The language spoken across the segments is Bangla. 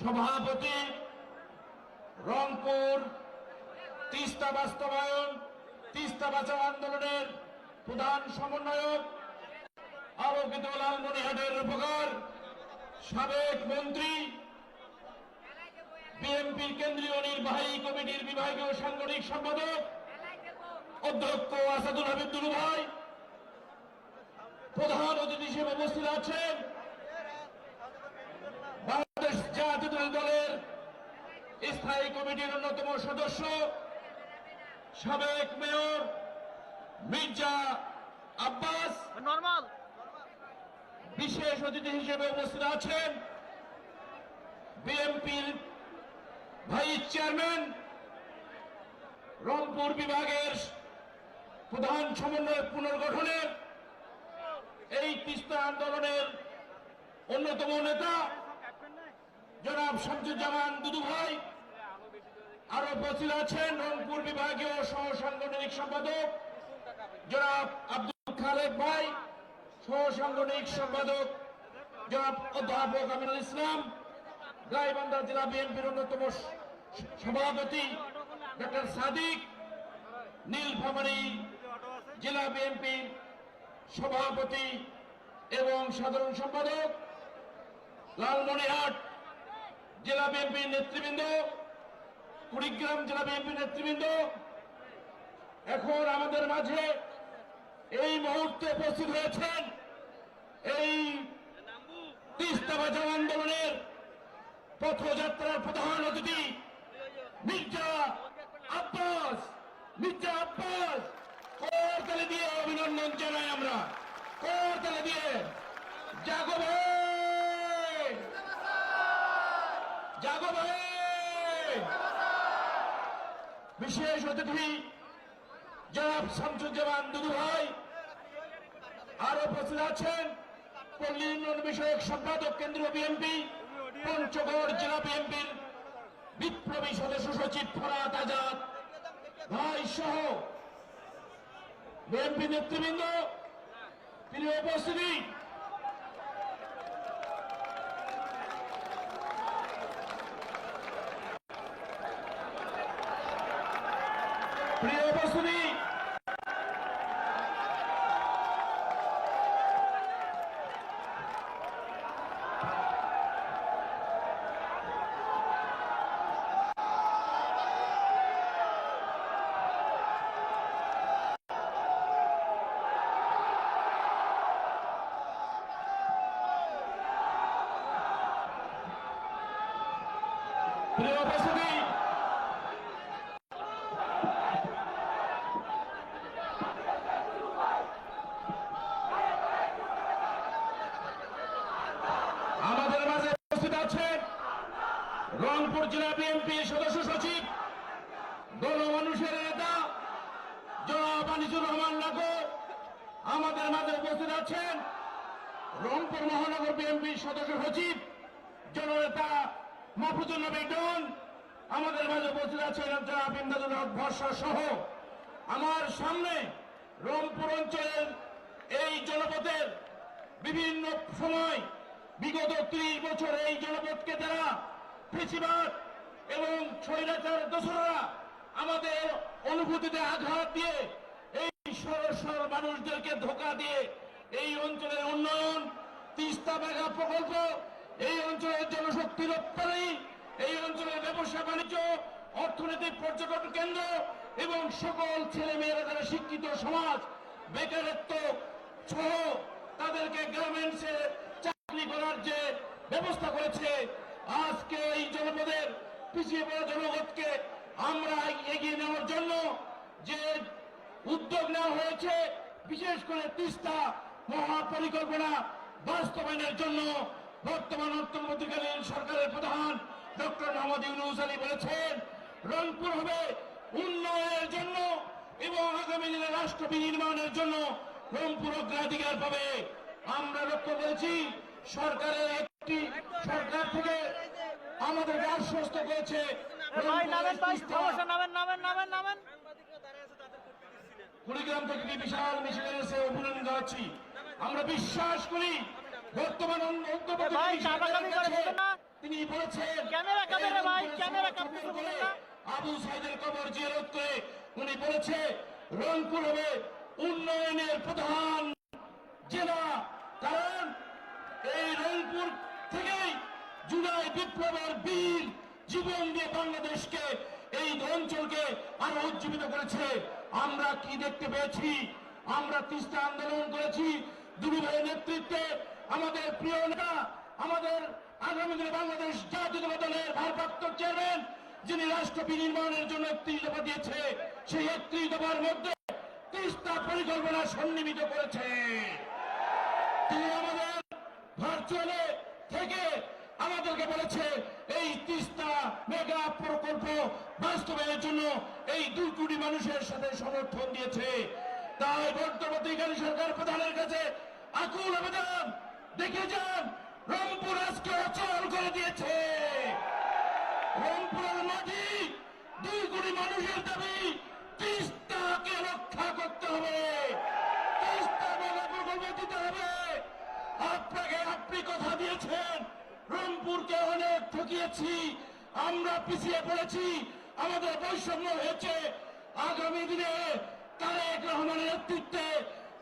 সভাপতি রংপুর তিস্তা বাস্তবায়ন, তিস্তা বাঁচাও আন্দোলনের প্রধান সমন্বয়ক আলোকিত লালমনিহাটের উপকার সাবেক মন্ত্রী, বিএনপির কেন্দ্রীয় নির্বাহী কমিটির বিভাগীয় সাংগঠনিক সম্পাদক, অধ্যক্ষ আসাদুল হাবিব দুলু ভাই, প্রধান অতিথি হিসেবে উপস্থিত আছেন জাতীয় দলের স্থায়ী কমিটির অন্যতম সদস্য সাবেক মেয়র মির্জা আব্বাস নর্মাল। বিশেষ অতিথি হিসেবে উপস্থিত আছেন বিএনপির ভাইস চেয়ারম্যান রংপুর বিভাগের প্রধান সমন্বয় পুনর্গঠনের এই তিস্তা আন্দোলনের অন্যতম নেতা জনাব শামসুজ্জামান দুদু ভাই, আরও উপস্থিত আছেন রংপুর বিভাগীয় সহ সাংগঠনিক সম্পাদক জনাব আব্দুল খালেদ ভাই সহ সাংগঠনিক সম্পাদক জনাব অধ্যাপক আমিনুল ইসলাম গাইবান্ধা জেলা বিএনপির অন্যতম সভাপতি ডক্টর সাদিক নীলফামারী জেলা বিএনপি সভাপতি এবং সাধারণ সম্পাদক লালমনিরহাট জেলা বিএনপির নেতৃবৃন্দ কুড়িগ্রাম জেলা বিএনপির নেতৃবৃন্দ এখন আমাদের মাঝে এই মুহূর্তে উপস্থিত হয়েছেন এই তিস্তা বাঁচাও আন্দোলনের পথযাত্রার প্রধান অতিথি, মির্জা আব্বাস মির্জা আব্বাস করতালে দিয়ে অভিনন্দন জানাই আমরা। করতালে দিয়ে জাগো ভাই বিশেষ অতিথি, জনাব শামসুজ্জামান দুদু ভাই, আর উপস্থিত আছেন। পল্লী উন্নয়ন বিষয়ক সম্পাদক, কেন্দ্রীয় বিএনপি, পঞ্চগড় জেলা বিএনপির বিপ্লবী সদস্য সচিব ফরাত আজাদ ভাই সহ বিএনপি নেতৃবৃন্দ, তিনি উপস্থিতি। প্রিয় উপস্থিতি প্রিয় উপস্থিতি আমাদের মাঝে উপস্থিত আছেন রংপুর জেলা বিএনপি সদস্য সচিব, গণমানুষের নেতা, জনাব আনিসুর রহমান লাগো আমাদের মাঝে উপস্থিত আছেন রংপুর মহানগর বিএনপি সদস্য সচিব, জননেতা মাহফুজুল নবী আমাদের মাঝে উপস্থিত আছেন জনাব ইমদাদুল হক ভরসা সহ। আমার সামনে রংপুর অঞ্চলের এই জনপথের বিভিন্ন সময়, বিগত ত্রিশ বছর এই জনপথকে তারা ফেসিবাদ এবং স্বৈরাচার দোসররা আমাদের অনুভূতিতে আঘাত দিয়ে এই সরসর মানুষদেরকে ধোকা দিয়ে এই অঞ্চলের উন্নয়ন, তিস্তা মেগা প্রকল্প, এই অঞ্চলের জনশক্তি রপ্তানি, এই অঞ্চলের ব্যবসা বাণিজ্য, অর্থনৈতিক পর্যটন কেন্দ্র এবং সকল ছেলে মেয়েরা যারা শিক্ষিত সমাজ, বেকারত্ব সহ তাদেরকে গার্মেন্টসে চাকরি করার যে ব্যবস্থা করেছে পিছিয়ে পড়া জনগণকে আমরা এগিয়ে নেওয়ার জন্য যে উদ্যোগ নেওয়া হয়েছে, বিশেষ করে তিস্তা মহাপরিকল্পনা বাস্তবায়নের জন্য বর্তমান অন্তর্বর্তীকালীন সরকারের প্রধান ডক্টর মোহাম্মদ ইউনুস আলী বলেছেন, রংপুর হবে উন্নয়নের জন্য এবং আগামী দিনে রাষ্ট্র বিনির্মাণের জন্য রংপুর অগ্রাধিকার পাবে। আমরা লক্ষ্য করেছি, সরকারের একটি সরকার থেকে আমাদেরকে আশ্বস্ত করেছে। কুড়িগ্রাম থেকে বিশাল মিছিল এসে অভিনন্দন জানাচ্ছি। আমরা বিশ্বাস করি বর্তমান। তিনি বলেছেন। আবু সাইদের কবর জিয়ারত করে উনি বলেছে রংপুর হবে উন্নয়নের প্রধান জেলা। কারণ এই রংপুর জুলাই বিপ্লবের বীর জীবন দিয়ে বাংলাদেশকে এই অঞ্চলকে আরও উজ্জীবিত করেছে। আমরা কি দেখতে পেয়েছি? আমরা তিস্তা আন্দোলন করেছি। দুরুভাই নেতৃত্বে আমাদের প্রিয় নেতা, আমাদের আগামী দিনে বাংলাদেশ জাতীয় দলের ভারপ্রাপ্ত চেয়ারম্যান, যিনি রাষ্ট্র বিনির্মাণের জন্য একত্রিশ দফা দিয়েছে, সেই একত্রিশ দফার মধ্যে তিস্তা পরিকল্পনা সন্নিবিত করেছে। তিনি আমাদের ভার্চুয়ালে থেকে আমাদেরকে বলেছে এই তিস্তা মেগা প্রকল্প বাস্তবায়নের জন্য এই দুই কোটি মানুষের সাথে সমর্থন দিয়েছে। তাই বর্তমানকারী সরকার প্রধানের কাছে আকুল আবেদন। দেখে যান, রংপুর আজকে অচল করে দিয়েছে। রংপুরের মাটি আমরা পিছিয়ে পড়েছি, আমাদের বৈষম্য হয়েছে। আগামী দিনে তারেক রহমানের নেতৃত্বে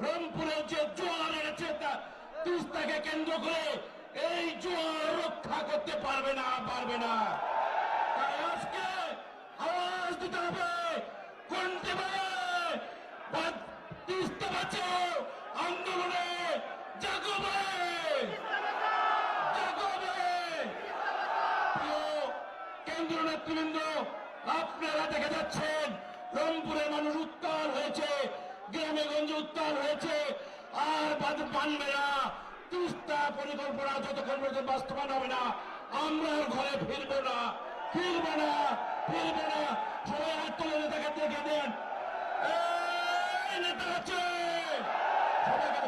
রংপুরের যে জোয়ার এনেছে, তা তিস্তাকে কেন্দ্র করে এই জোয়ার রক্ষা করতে পারবে না পারবে না। তাই আজকে আওয়াজ দিতে হবে। কোনটি তিস্তা বাঁচাও আন্দোলনে জাগবে জাগবে প্রিয় কেন্দ্রীয় নেতৃবৃন্দ, আপনারা দেখে যাচ্ছেন, রংপুরের মানুষ উত্তাল হয়েছে, গ্রামে গঞ্জে উত্তাল হয়েছে, আর বাদ মানবে না। তিস্তা পরিকল্পনা যতক্ষণ পর্যন্ত বাস্তবায়ন হবে না, আমরা ঘরে ফিরবো না। ফিরবো না ফিরবো না। সবাই হাত তুলে নেতাকে দেখে দেন। নেতা আছে সবাইকে